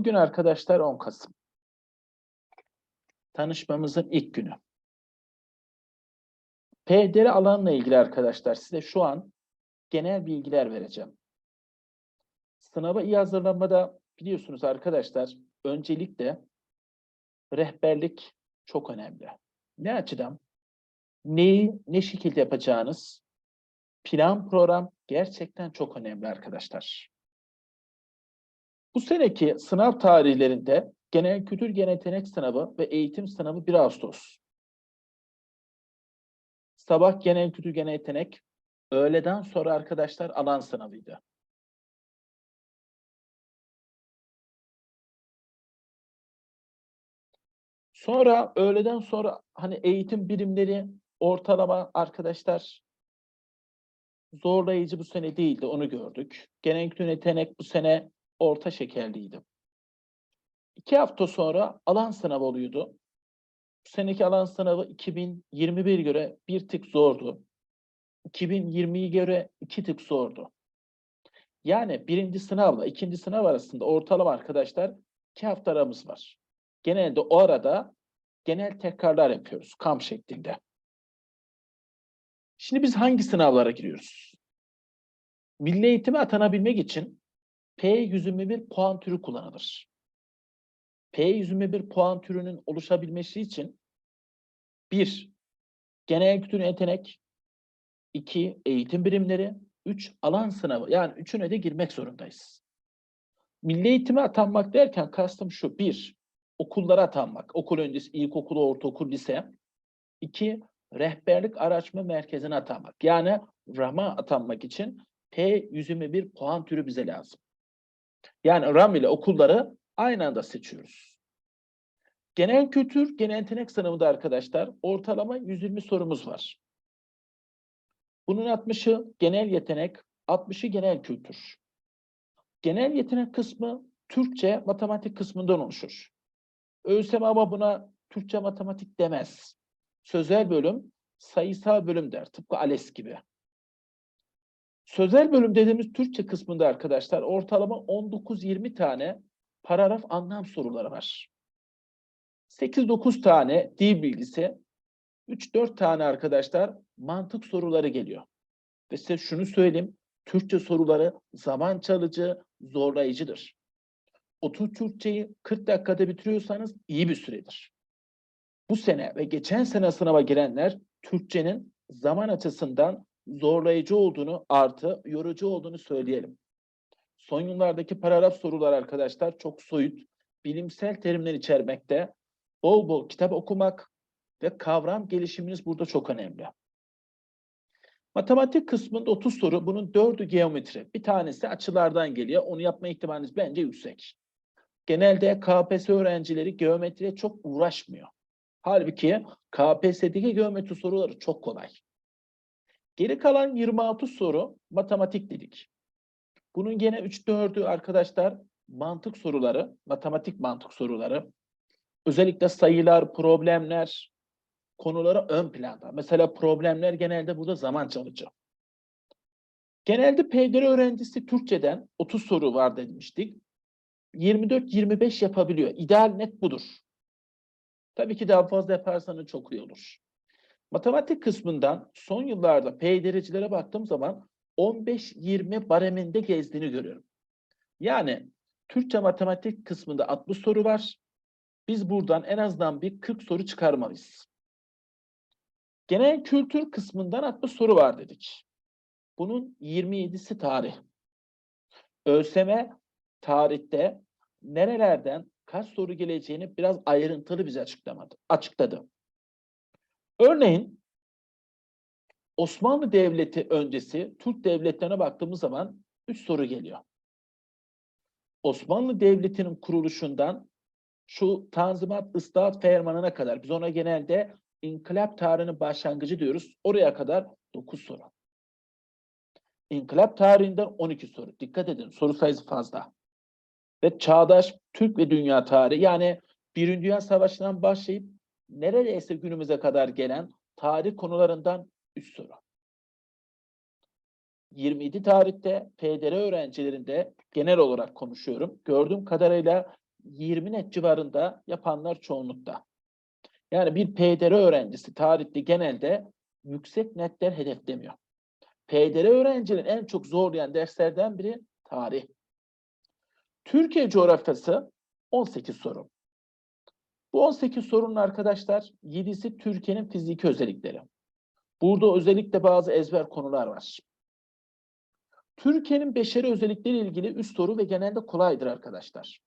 Bugün arkadaşlar 10 Kasım. Tanışmamızın ilk günü. PDR alanla ilgili arkadaşlar size şu an genel bilgiler vereceğim. Sınava iyi hazırlanmada biliyorsunuz arkadaşlar öncelikle rehberlik çok önemli. Ne açıdan? Neyi ne şekilde yapacağınız plan program gerçekten çok önemli arkadaşlar. Bu seneki sınav tarihlerinde genel kültür genel yetenek sınavı ve eğitim sınavı 1 Ağustos. Sabah genel kültür genel yetenek, öğleden sonra arkadaşlar alan sınavıydı. Sonra öğleden sonra hani eğitim birimleri ortalama arkadaşlar zorlayıcı bu sene değildi onu gördük. Genel yetenek bu sene orta şekerliydi. İki hafta sonra alan sınavı oluyordu. Bu seneki alan sınavı 2021 göre bir tık zordu. 2020'ye göre iki tık zordu. Yani birinci sınavla ikinci sınav arasında ortalama arkadaşlar iki hafta aramız var. Genelde o arada genel tekrarlar yapıyoruz kamp şeklinde. Şimdi biz hangi sınavlara giriyoruz? Milli eğitime atanabilmek için P121 puan türü kullanılır. P121 puan türünün oluşabilmesi için bir, genel kültür yetenek, iki, eğitim birimleri, üç, alan sınavı. Yani üçüne de girmek zorundayız. Milli eğitime atanmak derken kastım şu. Bir, okullara atanmak. Okul öncesi, ilkokul, ortaokul, lise. İki, rehberlik araştırma merkezine atanmak. Yani RAM'a atanmak için P121 puan türü bize lazım. Yani RAM ile okulları aynı anda seçiyoruz. Genel kültür, genel yetenek sınavında arkadaşlar ortalama 120 sorumuz var. Bunun 60'ı genel yetenek, 60'ı genel kültür. Genel yetenek kısmı Türkçe, matematik kısmından oluşur. ÖSYM ama buna Türkçe matematik demez. Sözel bölüm, sayısal bölüm der. Tıpkı ALES gibi. Sözel bölüm dediğimiz Türkçe kısmında arkadaşlar ortalama 19-20 tane paragraf anlam soruları var. 8-9 tane dil bilgisi, 3-4 tane arkadaşlar mantık soruları geliyor. Ve size şunu söyleyeyim, Türkçe soruları zaman çalıcı, zorlayıcıdır. 30 Türkçeyi 40 dakikada bitiriyorsanız iyi bir süredir. Bu sene ve geçen sene sınava girenler Türkçenin zaman açısından zorlayıcı olduğunu artı yorucu olduğunu söyleyelim. Son yıllardaki paragraf sorular arkadaşlar çok soyut, bilimsel terimler içermekte. Bol bol kitap okumak ve kavram gelişiminiz burada çok önemli. Matematik kısmında 30 soru, bunun 4'ü geometri. Bir tanesi açılardan geliyor. Onu yapma ihtimaliniz bence yüksek. Genelde KPSS öğrencileri geometriye çok uğraşmıyor. Halbuki KPSS'deki geometri soruları çok kolay. Geri kalan 26 soru matematik dedik. Bunun gene 3-4'ü arkadaşlar mantık soruları, matematik mantık soruları. Özellikle sayılar, problemler konuları ön planda. Mesela problemler genelde burada zaman çalıcı. Genelde PDR öğrencisi Türkçeden 30 soru var demiştik. 24-25 yapabiliyor. İdeal net budur. Tabii ki daha fazla yaparsanız çok iyi olur. Matematik kısmından son yıllarda P derecilere baktığım zaman 15-20 bareminde gezdiğini görüyorum. Yani Türkçe matematik kısmında 60 soru var. Biz buradan en azından bir 40 soru çıkarmalıyız. Genel kültür kısmından 60 soru var dedik. Bunun 27'si tarih. ÖSYM tarihte nerelerden kaç soru geleceğini biraz ayrıntılı bize açıklamadı, açıkladı. Örneğin Osmanlı Devleti öncesi Türk devletlerine baktığımız zaman üç soru geliyor. Osmanlı Devleti'nin kuruluşundan şu Tanzimat Islahat Fermanı'na kadar biz ona genelde İnkılap tarihinin başlangıcı diyoruz. Oraya kadar 9 soru. İnkılap tarihinden 12 soru. Dikkat edin soru sayısı fazla. Ve çağdaş Türk ve dünya tarihi yani Birinci Dünya Savaşı'ndan başlayıp neredeyse günümüze kadar gelen tarih konularından 3 soru. 27 tarihte PDR öğrencilerinde genel olarak konuşuyorum. Gördüğüm kadarıyla 20 net civarında yapanlar çoğunlukta. Yani bir PDR öğrencisi tarihte genelde yüksek netler hedeflemiyor. PDR öğrencilerin en çok zorlayan derslerden biri tarih. Türkiye coğrafyası 18 soru. Bu 18 sorunun arkadaşlar 7'si Türkiye'nin fiziki özellikleri. Burada özellikle bazı ezber konular var. Türkiye'nin beşeri özellikleri ilgili 3 soru ve genelde kolaydır arkadaşlar.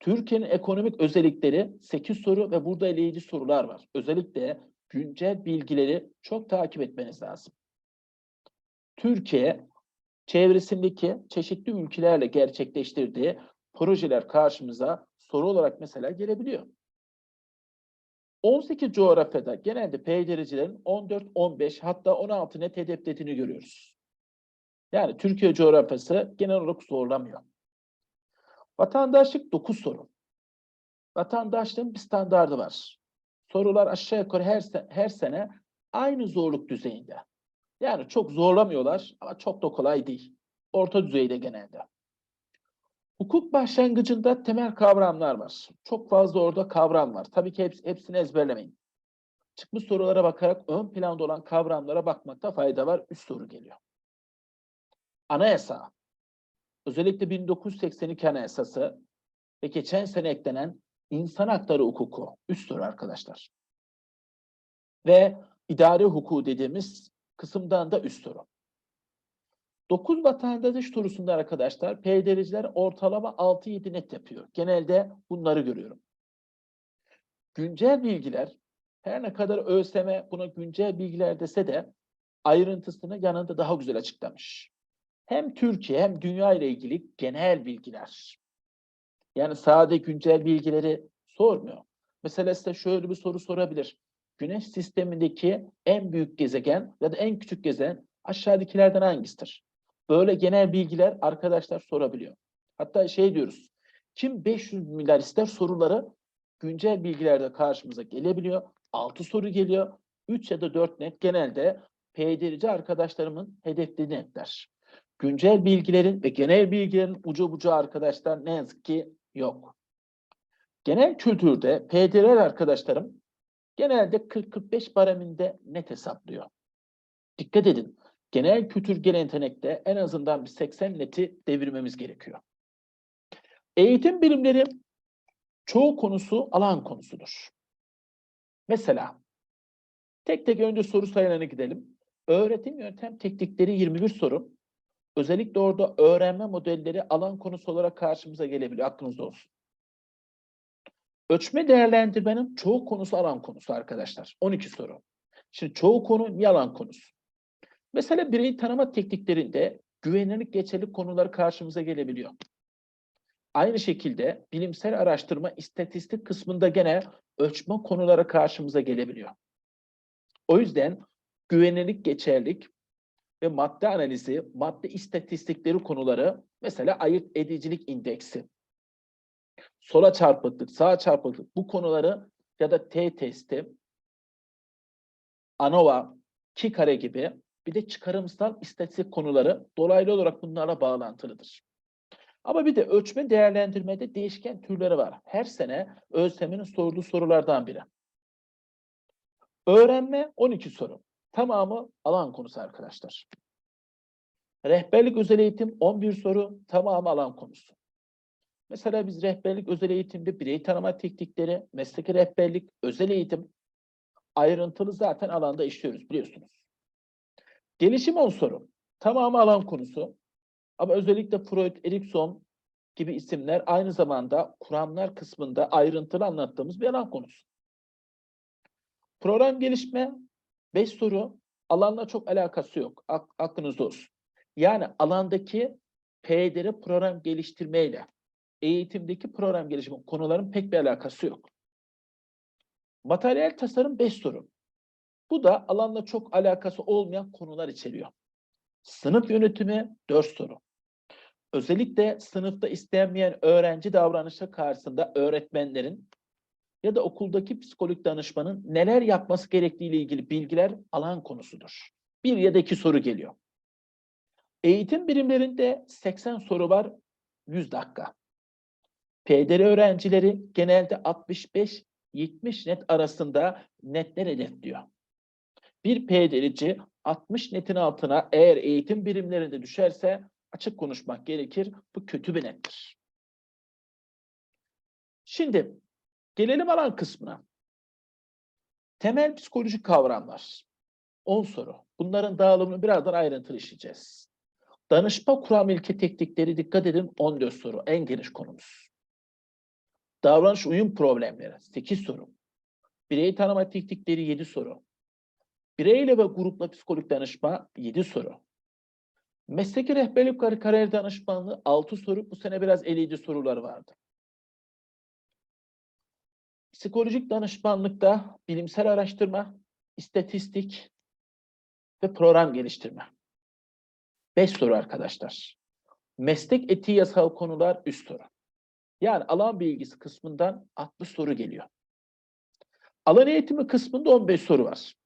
Türkiye'nin ekonomik özellikleri 8 soru ve burada eleyici sorular var. Özellikle güncel bilgileri çok takip etmeniz lazım. Türkiye çevresindeki çeşitli ülkelerle gerçekleştirdiği projeler karşımıza soru olarak mesela gelebiliyor. 18 coğrafyada genelde PYD'cilerin 14, 15 hatta 16 net hedeflediğini görüyoruz. Yani Türkiye coğrafyası genel olarak zorlamıyor. Vatandaşlık 9 soru. Vatandaşlığın bir standardı var. Sorular aşağı yukarı her, her sene aynı zorluk düzeyinde. Yani çok zorlamıyorlar ama çok da kolay değil. Orta düzeyde genelde. Hukuk başlangıcında temel kavramlar var. Çok fazla orada kavram var. Tabii ki hepsi, hepsini ezberlemeyin. Çıkmış sorulara bakarak ön planda olan kavramlara bakmakta fayda var. Üst soru geliyor. Anayasa. Özellikle 1982 Anayasası ve geçen sene eklenen insan hakları hukuku. Üst soru arkadaşlar. Ve idari hukuku dediğimiz kısımdan da üst soru. 9 vatandaş sorusunda arkadaşlar PDR'ciler ortalama 6-7 net yapıyor. Genelde bunları görüyorum. Güncel bilgiler her ne kadar ÖSYM buna güncel bilgiler dese de ayrıntısını yanında daha güzel açıklamış. Hem Türkiye hem dünya ile ilgili genel bilgiler. Yani sade güncel bilgileri sormuyor. Mesela size şöyle bir soru sorabilir. Güneş sistemindeki en büyük gezegen ya da en küçük gezegen aşağıdakilerden hangisidir? Böyle genel bilgiler arkadaşlar sorabiliyor. Hatta şey diyoruz. Kim 500 milyar ister soruları güncel bilgilerde karşımıza gelebiliyor. 6 soru geliyor. 3 ya da 4 net genelde PDR'ci arkadaşlarımın hedeflediği netler. Güncel bilgilerin ve genel bilgilerin ucu bucu arkadaşlar ne yazık ki yok. Genel kültürde PDR arkadaşlarım genelde 40-45 bareminde net hesaplıyor. Dikkat edin. Genel kültür genel yetenekte en azından bir 80 neti devirmemiz gerekiyor. Eğitim bilimleri çoğu konusu alan konusudur. Mesela tek tek önce soru sayılarına gidelim. Öğretim yöntem teknikleri 21 soru. Özellikle orada öğrenme modelleri alan konusu olarak karşımıza gelebiliyor. Aklınızda olsun. Ölçme değerlendirmenin çoğu konusu alan konusu arkadaşlar. 12 soru. Şimdi çoğu konu bir alan konusu. Mesela birey tanıma tekniklerinde güvenilirlik geçerli konular karşımıza gelebiliyor. Aynı şekilde bilimsel araştırma istatistik kısmında gene ölçme konuları karşımıza gelebiliyor. O yüzden güvenilirlik geçerlik ve madde analizi, madde istatistikleri konuları mesela ayırt edicilik indeksi, sola çarpıklık, sağa çarpıklık bu konuları ya da T testi, ANOVA, ki kare gibi bir de çıkarımsal istatistik konuları dolaylı olarak bunlarla bağlantılıdır. Ama bir de ölçme değerlendirmede değişken türleri var. Her sene ÖSYM'nin sorduğu sorulardan biri. Öğrenme 12 soru. Tamamı alan konusu arkadaşlar. Rehberlik özel eğitim 11 soru. Tamamı alan konusu. Mesela biz rehberlik özel eğitimde birey tanıma teknikleri, mesleki rehberlik, özel eğitim ayrıntılı zaten alanda işliyoruz biliyorsunuz. Gelişim unsuru. Tamamı alan konusu. Ama özellikle Freud, Erikson gibi isimler aynı zamanda kuramlar kısmında ayrıntılı anlattığımız bir alan konusu. Program gelişme 5 soru alanla çok alakası yok. Ak aklınızda olsun. Yani alandaki PDR program geliştirmeyle eğitimdeki program gelişimi konuların pek bir alakası yok. Materyal tasarım 5 soru. Bu da alanla çok alakası olmayan konular içeriyor. Sınıf yönetimi 4 soru. Özellikle sınıfta istenmeyen öğrenci davranışı karşısında öğretmenlerin ya da okuldaki psikolojik danışmanın neler yapması gerektiği ile ilgili bilgiler alan konusudur. Bir ya da iki soru geliyor. Eğitim birimlerinde 80 soru var, 100 dakika. PDR öğrencileri genelde 65-70 net arasında netler hedefliyor. Bir PDR'ci 60 netin altına eğer eğitim birimlerinde düşerse açık konuşmak gerekir. Bu kötü bir nettir. Şimdi gelelim alan kısmına. Temel psikolojik kavramlar. 10 soru. Bunların dağılımını birazdan ayrıntılı işleyeceğiz. Danışma kuram ilke teknikleri dikkat edin 14 soru. En geniş konumuz. Davranış uyum problemleri 8 soru. Birey tanıma teknikleri 7 soru. Bireyle ve grupla psikolojik danışma 7 soru. Mesleki rehberlik kar- kariyer danışmanlığı 6 soru. Bu sene biraz eleyici sorular vardı. Psikolojik danışmanlıkta bilimsel araştırma, istatistik ve program geliştirme. 5 soru arkadaşlar. Meslek etiği yasal konular 3 soru. Yani alan bilgisi kısmından 60 soru geliyor. Alan eğitimi kısmında 15 soru var.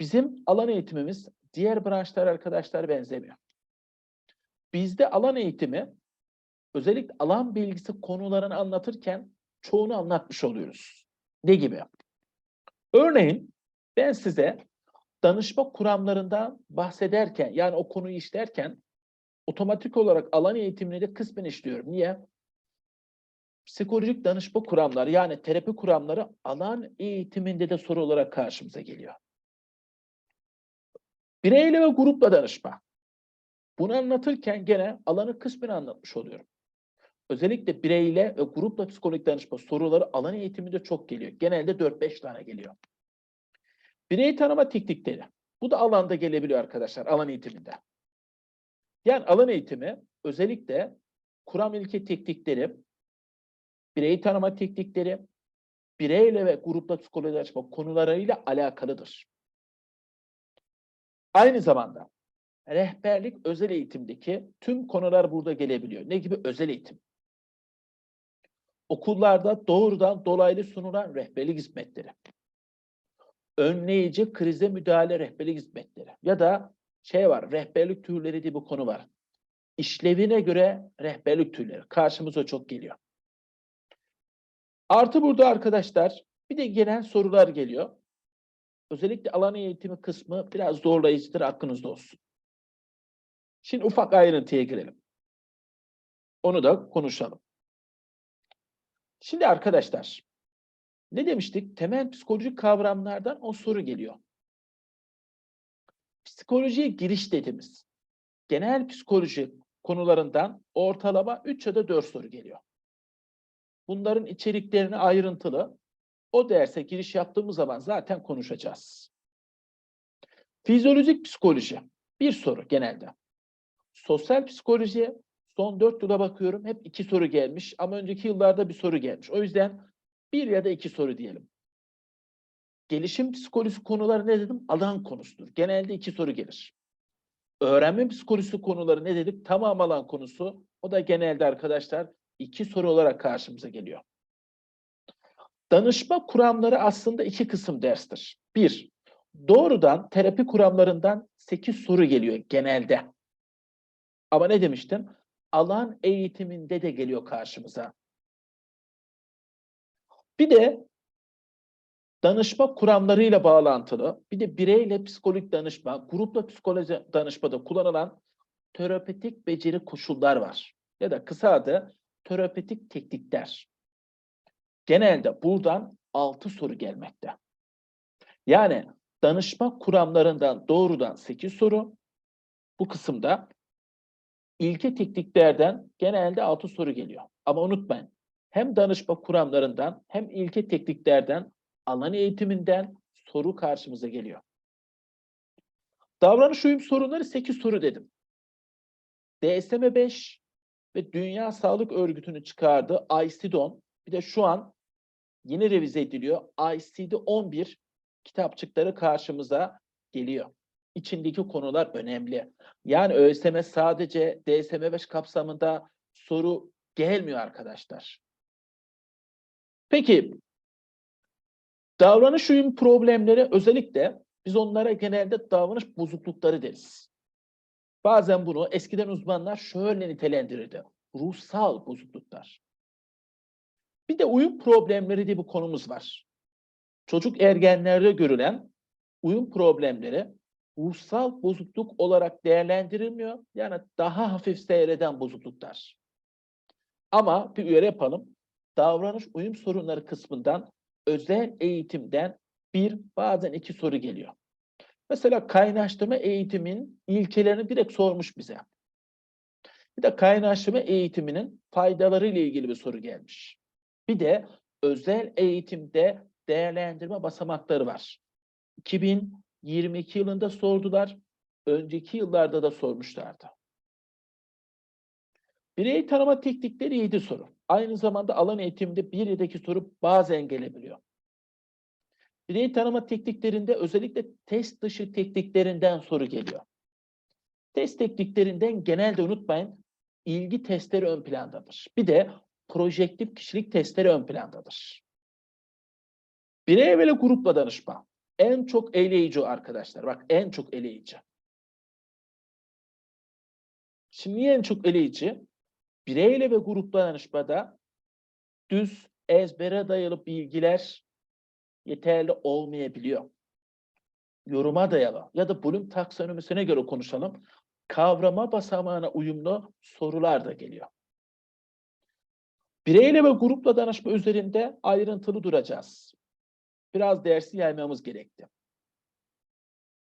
Bizim alan eğitimimiz diğer branşlar arkadaşlar benzemiyor. Bizde alan eğitimi özellikle alan bilgisi konularını anlatırken çoğunu anlatmış oluyoruz. Ne gibi? Örneğin ben size danışma kuramlarından bahsederken yani o konuyu işlerken otomatik olarak alan eğitimini de kısmen işliyorum. Niye? Psikolojik danışma kuramları yani terapi kuramları alan eğitiminde de soru olarak karşımıza geliyor. Bireyle ve grupla danışma. Bunu anlatırken gene alanı kısmen anlatmış oluyorum. Özellikle bireyle ve grupla psikolojik danışma soruları alan eğitiminde çok geliyor. Genelde 4-5 tane geliyor. Birey tanıma teknikleri. Bu da alanda gelebiliyor arkadaşlar alan eğitiminde. Yani alan eğitimi özellikle kuram ilke teknikleri, birey tanıma teknikleri, bireyle ve grupla psikoloji danışma konularıyla alakalıdır. Aynı zamanda rehberlik özel eğitimdeki tüm konular burada gelebiliyor. Ne gibi? Özel eğitim. Okullarda doğrudan dolaylı sunulan rehberlik hizmetleri. Önleyici krize müdahale rehberlik hizmetleri. Ya da şey var, rehberlik türleri diye bir konu var. İşlevine göre rehberlik türleri. Karşımıza çok geliyor. Artı burada arkadaşlar bir de genel sorular geliyor. Özellikle alan eğitimi kısmı biraz zorlayıcıdır, aklınızda olsun. Şimdi ufak ayrıntıya girelim. Onu da konuşalım. Şimdi arkadaşlar, ne demiştik? Temel psikolojik kavramlardan o soru geliyor. Psikolojiye giriş dediğimiz genel psikoloji konularından ortalama 3 ya da 4 soru geliyor. Bunların içeriklerini ayrıntılı o derse giriş yaptığımız zaman zaten konuşacağız. Fizyolojik psikoloji bir soru genelde. Sosyal psikoloji son dört yıla bakıyorum hep iki soru gelmiş ama önceki yıllarda bir soru gelmiş. O yüzden bir ya da iki soru diyelim. Gelişim psikolojisi konuları ne dedim? Alan konusudur. Genelde iki soru gelir. Öğrenme psikolojisi konuları ne dedik? Tamam alan konusu. O da genelde arkadaşlar iki soru olarak karşımıza geliyor. Danışma kuramları aslında iki kısım derstir. Bir, doğrudan terapi kuramlarından 8 soru geliyor genelde. Ama ne demiştim? Alan eğitiminde de geliyor karşımıza. Bir de danışma kuramlarıyla bağlantılı, bir de bireyle psikolojik danışma, grupla psikoloji danışmada kullanılan terapötik beceri koşullar var. Ya da kısa adı terapötik teknikler. Genelde buradan 6 soru gelmekte. Yani danışma kuramlarından doğrudan 8 soru. Bu kısımda ilke tekniklerden genelde 6 soru geliyor. Ama unutmayın hem danışma kuramlarından hem ilke tekniklerden alan eğitiminden soru karşımıza geliyor. Davranış uyum sorunları 8 soru dedim. DSM-5 ve Dünya Sağlık Örgütü'nün çıkardığı ICD-10 bir de şu an yeni revize ediliyor. ICD-11 kitapçıkları karşımıza geliyor. İçindeki konular önemli. Yani ÖSYM sadece DSM-5 kapsamında soru gelmiyor arkadaşlar. Peki davranış uyum problemleri özellikle biz onlara genelde davranış bozuklukları deriz. Bazen bunu eskiden uzmanlar şöyle nitelendirirdi. ruhsal bozukluklar. Bir de uyum problemleri diye bir konumuz var. Çocuk ergenlerde görülen uyum problemleri ruhsal bozukluk olarak değerlendirilmiyor. Yani daha hafif seyreden bozukluklar. Ama bir uyarı yapalım. Davranış uyum sorunları kısmından özel eğitimden bir bazen iki soru geliyor. Mesela kaynaştırma eğitimin ilkelerini direkt sormuş bize. Bir de kaynaştırma eğitiminin faydaları ile ilgili bir soru gelmiş. Bir de özel eğitimde değerlendirme basamakları var. 2022 yılında sordular. Önceki yıllarda da sormuşlardı. Birey tanıma teknikleri 7 soru. Aynı zamanda alan eğitimde bir soru bazen gelebiliyor. Birey tanıma tekniklerinde özellikle test dışı tekniklerinden soru geliyor. Test tekniklerinden genelde unutmayın ilgi testleri ön plandadır. Bir de projektif kişilik testleri ön plandadır. Birey ve grupla danışma. En çok eleyici arkadaşlar. Bak en çok eleyici. Şimdi niye en çok eleyici? Bireyle ve grupla danışmada düz ezbere dayalı bilgiler yeterli olmayabiliyor. Yoruma dayalı ya da bölüm taksonomisine göre konuşalım. Kavrama basamağına uyumlu sorular da geliyor. Bireyle ve grupla danışma üzerinde ayrıntılı duracağız. Biraz dersi yaymamız gerekti.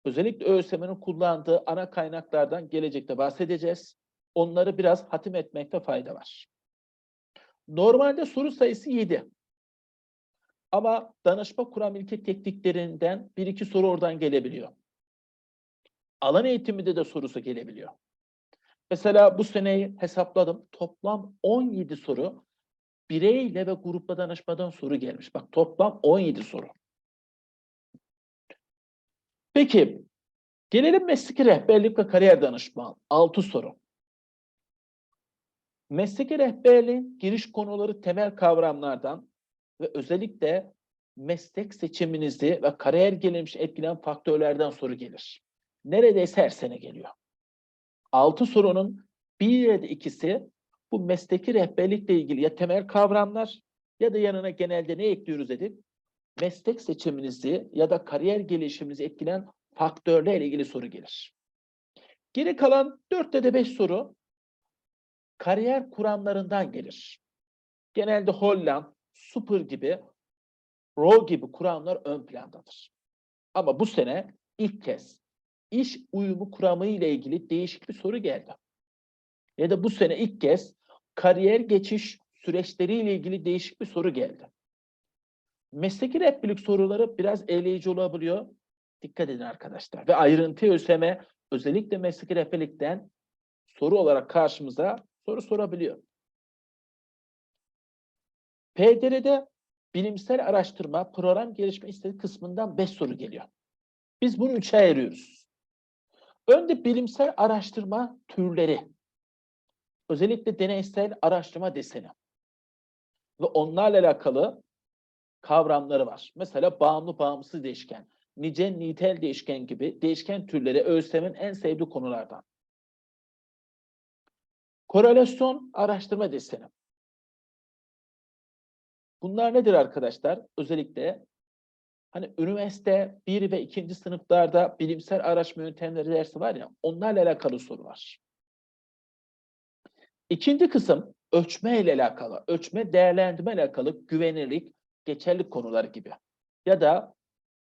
Özellikle ÖSYM'nin kullandığı ana kaynaklardan gelecekte bahsedeceğiz. Onları biraz hatim etmekte fayda var. Normalde soru sayısı 7. Ama danışma kuram ilke tekniklerinden bir iki soru oradan gelebiliyor. Alan eğitiminde de sorusu gelebiliyor. Mesela bu seneyi hesapladım. Toplam 17 soru bireyle ve grupla danışmadan soru gelmiş. Bak toplam 17 soru. Peki gelelim mesleki rehberlik ve kariyer danışma. 6 soru. Mesleki rehberliğin giriş konuları temel kavramlardan ve özellikle meslek seçiminizi ve kariyer gelişmiş etkileyen faktörlerden soru gelir. Neredeyse her sene geliyor. Altı sorunun bir ya da ikisi bu mesleki rehberlikle ilgili ya temel kavramlar ya da yanına genelde ne ekliyoruz dedik? Meslek seçiminizi ya da kariyer gelişiminizi etkileyen faktörlerle ilgili soru gelir. Geri kalan dörtte de beş soru kariyer kuramlarından gelir. Genelde Holland, Super gibi, Row gibi kuramlar ön plandadır. Ama bu sene ilk kez iş uyumu kuramı ile ilgili değişik bir soru geldi. Ya da bu sene ilk kez kariyer geçiş süreçleriyle ilgili değişik bir soru geldi. Mesleki rehberlik soruları biraz eleyici olabiliyor. Dikkat edin arkadaşlar. Ve ayrıntı ÖSYM özellikle mesleki rehberlikten soru olarak karşımıza soru sorabiliyor. PDR'de bilimsel araştırma program gelişme istediği kısmından 5 soru geliyor. Biz bunu üçe ayırıyoruz. Önde bilimsel araştırma türleri. Özellikle deneysel araştırma deseni. Ve onlarla alakalı kavramları var. Mesela bağımlı bağımsız değişken, nicel nitel değişken gibi değişken türleri ÖSYM'in en sevdiği konulardan. Korelasyon araştırma deseni. Bunlar nedir arkadaşlar? Özellikle hani üniversite 1 ve 2. sınıflarda bilimsel araştırma yöntemleri dersi var ya onlarla alakalı sorular. İkinci kısım ölçme ile alakalı, ölçme değerlendirme ile alakalı güvenirlik, geçerli konular gibi. Ya da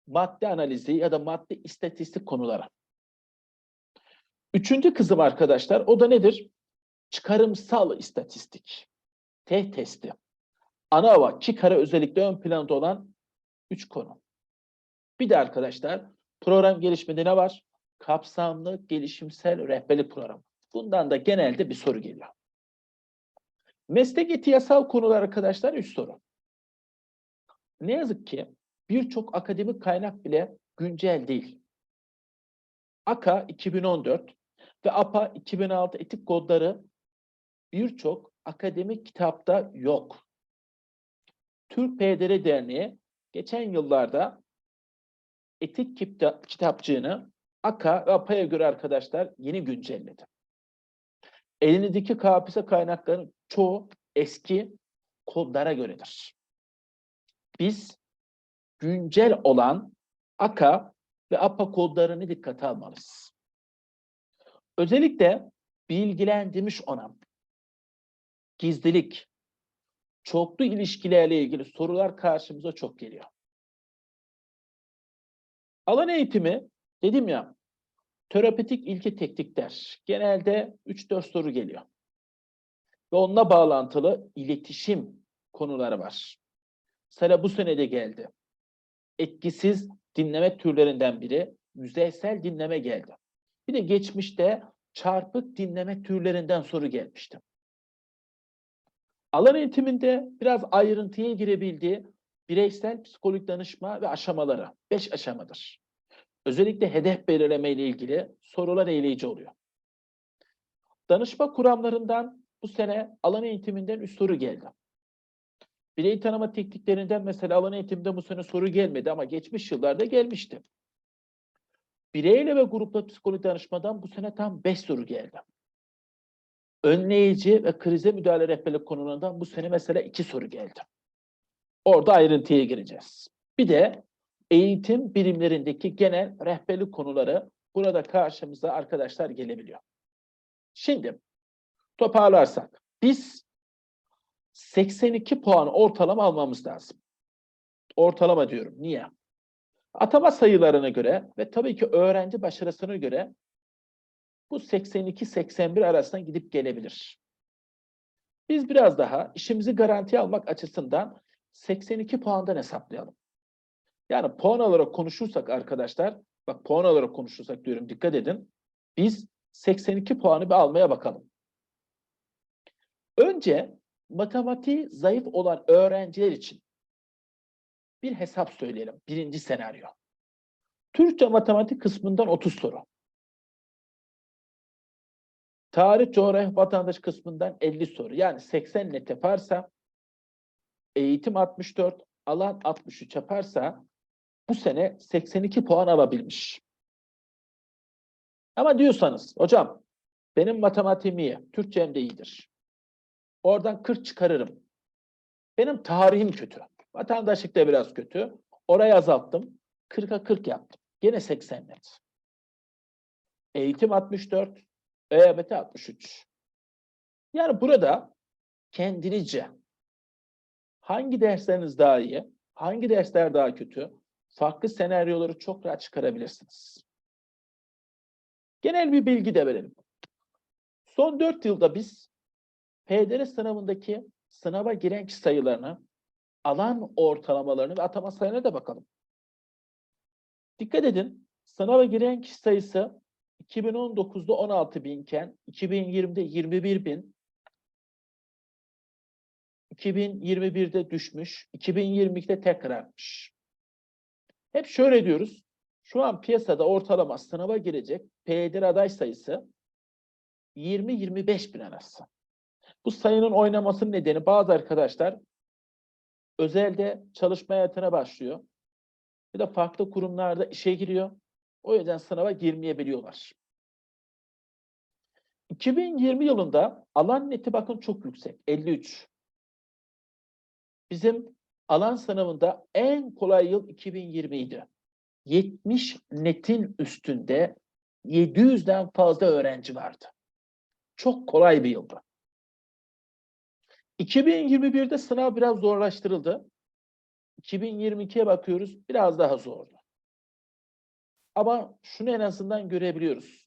madde analizi ya da madde istatistik konuları. Üçüncü kısım arkadaşlar o da nedir? Çıkarımsal istatistik. T testi. Ana hava, çıkarı özellikle ön planda olan üç konu. Bir de arkadaşlar program gelişmede ne var? Kapsamlı gelişimsel rehberlik programı. Bundan da genelde bir soru geliyor. Meslek eti yasal konular arkadaşlar üç soru. Ne yazık ki birçok akademik kaynak bile güncel değil. AKA 2014 ve APA 2006 etik kodları birçok akademik kitapta yok. Türk PDR Derneği geçen yıllarda etik kitap, kitapçığını AKA ve APA'ya göre arkadaşlar yeni güncelledi. Elinizdeki KPSS kaynaklarının çoğu eski kodlara göredir. Biz güncel olan AKA ve APA kodlarını dikkate almalıyız. Özellikle bilgilendirmiş olan gizlilik, çoklu ilişkilerle ilgili sorular karşımıza çok geliyor. Alan eğitimi dedim ya terapötik ilke teknikler genelde 3-4 soru geliyor. Ve onunla bağlantılı iletişim konuları var. Mesela bu sene de geldi. Etkisiz dinleme türlerinden biri yüzeysel dinleme geldi. Bir de geçmişte çarpık dinleme türlerinden soru gelmişti. Alan eğitiminde biraz ayrıntıya girebildiği bireysel psikolojik danışma ve aşamaları. Beş aşamadır. Özellikle hedef belirleme ile ilgili sorular eleyici oluyor. Danışma kuramlarından bu sene alan eğitiminden üç soru geldi. Birey tanıma tekniklerinden mesela alan eğitiminde bu sene soru gelmedi ama geçmiş yıllarda gelmişti. Bireyle ve grupla psikolojik danışmadan bu sene tam beş soru geldi. Önleyici ve krize müdahale rehberlik konularından bu sene mesela iki soru geldi. Orada ayrıntıya gireceğiz. Bir de eğitim birimlerindeki genel rehberlik konuları burada karşımıza arkadaşlar gelebiliyor. Şimdi toparlarsak biz 82 puan ortalama almamız lazım. Ortalama diyorum. Niye? Atama sayılarına göre ve tabii ki öğrenci başarısına göre bu 82-81 arasında gidip gelebilir. Biz biraz daha işimizi garantiye almak açısından 82 puandan hesaplayalım. Yani puan olarak konuşursak arkadaşlar, bak puan olarak konuşursak diyorum dikkat edin. Biz 82 puanı bir almaya bakalım. Önce matematiği zayıf olan öğrenciler için bir hesap söyleyelim. Birinci senaryo. Türkçe matematik kısmından 30 soru. Tarih, coğrafya, vatandaş kısmından 50 soru. Yani 80 net yaparsa eğitim 64, alan 63 yaparsa bu sene 82 puan alabilmiş. Ama diyorsanız hocam benim matematiğim iyi, Türkçem de iyidir. Oradan 40 çıkarırım. Benim tarihim kötü. Vatandaşlık da biraz kötü. Orayı azalttım. 40'a 40 yaptım. Gene 80 net. Eğitim 64, EYT 63. Yani burada kendinizce hangi dersleriniz daha iyi, hangi dersler daha kötü, farklı senaryoları çok rahat çıkarabilirsiniz. Genel bir bilgi de verelim. Son 4 yılda biz PDR sınavındaki sınava giren kişi sayılarını, alan ortalamalarını ve atama sayılarına da bakalım. Dikkat edin, sınava giren kişi sayısı 2019'da 16 binken 2020'de 21 bin, 2021'de düşmüş, 2022'de tekrar artmış. Hep şöyle diyoruz. Şu an piyasada ortalama sınava girecek PYD aday sayısı 20-25 bin arası. Bu sayının oynamasının nedeni bazı arkadaşlar özelde çalışma hayatına başlıyor. Bir de farklı kurumlarda işe giriyor. O yüzden sınava girmeyebiliyorlar. 2020 yılında alan neti bakın çok yüksek. 53. Bizim alan sınavında en kolay yıl 2020 idi. 70 netin üstünde 700'den fazla öğrenci vardı. Çok kolay bir yıldı. 2021'de sınav biraz zorlaştırıldı. 2022'ye bakıyoruz biraz daha zordu. Ama şunu en azından görebiliyoruz.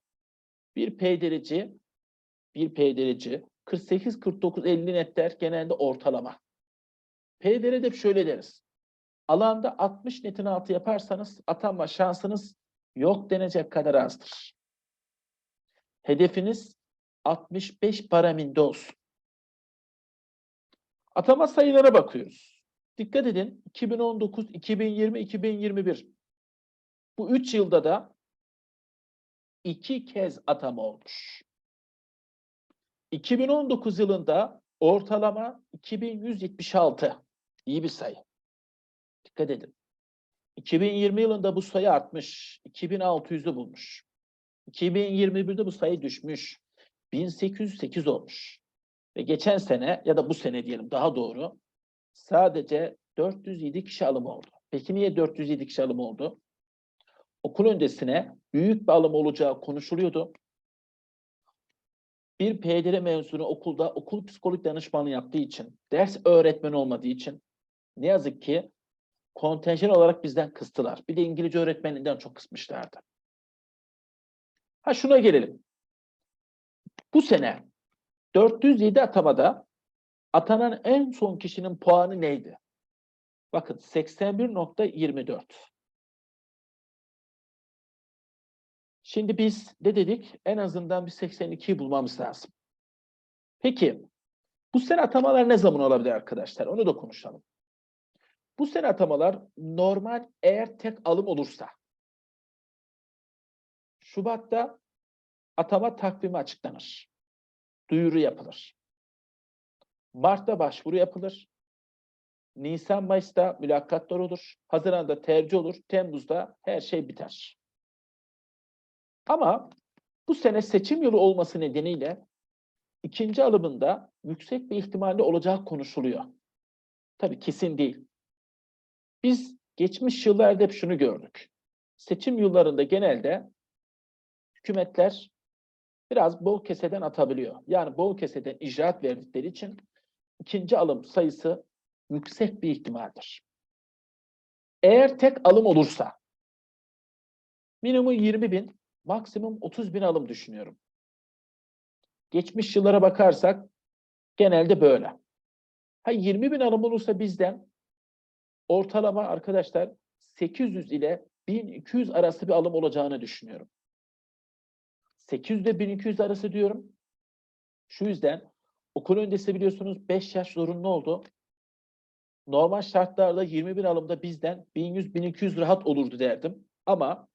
Bir PDR'ci, bir PDR'ci 48, 49, 50 netler genelde ortalama. PDR'de hep şöyle deriz. Alanda 60 netin altı yaparsanız atanma şansınız yok denecek kadar azdır. Hedefiniz 65 paraminde olsun. Atama sayılara bakıyoruz. Dikkat edin 2019, 2020, 2021 bu üç yılda da iki kez atama olmuş. 2019 yılında ortalama 2176. İyi bir sayı. Dikkat edin. 2020 yılında bu sayı artmış. 2600'ü bulmuş. 2021'de bu sayı düşmüş. 1808 olmuş. Ve geçen sene ya da bu sene diyelim daha doğru sadece 407 kişi alım oldu. Peki niye 407 kişi alım oldu? Okul öncesine büyük bir alım olacağı konuşuluyordu. Bir PDR mezunu okulda okul psikolojik danışmanlığı yaptığı için, ders öğretmeni olmadığı için ne yazık ki kontenjan olarak bizden kıstılar. Bir de İngilizce öğretmeninden çok kısmışlardı. Ha şuna gelelim. Bu sene 407 atamada atanan en son kişinin puanı neydi? Bakın 81.24. Şimdi biz ne dedik? En azından bir 82'yi bulmamız lazım. Peki bu sene atamalar ne zaman olabilir arkadaşlar? Onu da konuşalım. Bu sene atamalar normal eğer tek alım olursa Şubat'ta atama takvimi açıklanır. Duyuru yapılır. Mart'ta başvuru yapılır. Nisan Mayıs'ta mülakatlar olur. Haziran'da tercih olur. Temmuz'da her şey biter. Ama bu sene seçim yılı olması nedeniyle ikinci alımında yüksek bir ihtimalle olacağı konuşuluyor. Tabii kesin değil. Biz geçmiş yıllarda hep şunu gördük. Seçim yıllarında genelde hükümetler biraz bol keseden atabiliyor. Yani bol keseden icraat verdikleri için ikinci alım sayısı yüksek bir ihtimaldir. Eğer tek alım olursa minimum 20 bin, maksimum 30 bin alım düşünüyorum. Geçmiş yıllara bakarsak genelde böyle. Ha 20 bin alım olursa bizden ortalama arkadaşlar 800 ile 1200 arası bir alım olacağını düşünüyorum. 800 ile 1200 arası diyorum. Şu yüzden okul öncesi biliyorsunuz 5 yaş zorunlu oldu. Normal şartlarda 20 bin alımda bizden 1100-1200 rahat olurdu derdim. Ama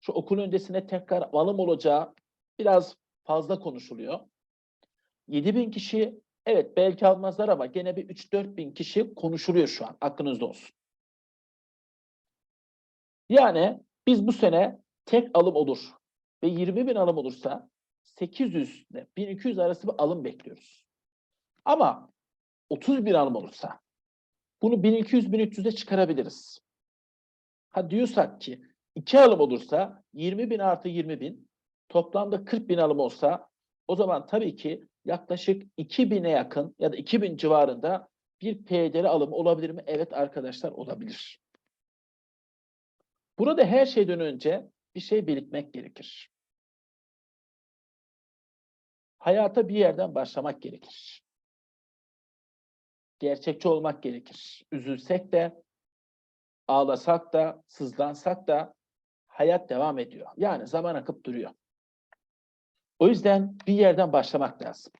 şu okul öncesine tekrar alım olacağı biraz fazla konuşuluyor. 7 bin kişi evet belki almazlar ama gene bir 3-4 bin kişi konuşuluyor şu an. Aklınızda olsun. Yani biz bu sene tek alım olur ve 20 bin alım olursa 800 ile 1200 arası bir alım bekliyoruz. Ama 30 bin alım olursa bunu 1200-1300'e çıkarabiliriz. Ha diyorsak ki iki alım olursa 20 bin artı 20 bin toplamda 40 bin alım olsa o zaman tabii ki yaklaşık 2000'e yakın ya da 2000 civarında bir PDR alımı olabilir mi? Evet arkadaşlar olabilir. Burada her şeyden önce bir şey belirtmek gerekir. Hayata bir yerden başlamak gerekir. Gerçekçi olmak gerekir. Üzülsek de, ağlasak da, sızlansak da hayat devam ediyor. Yani zaman akıp duruyor. O yüzden bir yerden başlamak lazım.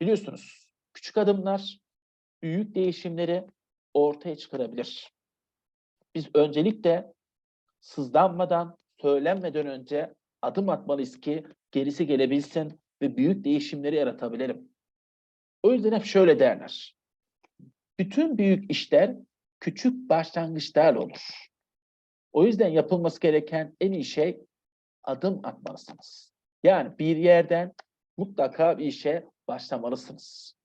Biliyorsunuz küçük adımlar büyük değişimleri ortaya çıkarabilir. Biz öncelikle sızlanmadan, söylenmeden önce adım atmalıyız ki gerisi gelebilsin ve büyük değişimleri yaratabilirim. O yüzden hep şöyle derler. Bütün büyük işler küçük başlangıçlarla olur. O yüzden yapılması gereken en iyi şey adım atmalısınız. Yani bir yerden mutlaka bir işe başlamalısınız.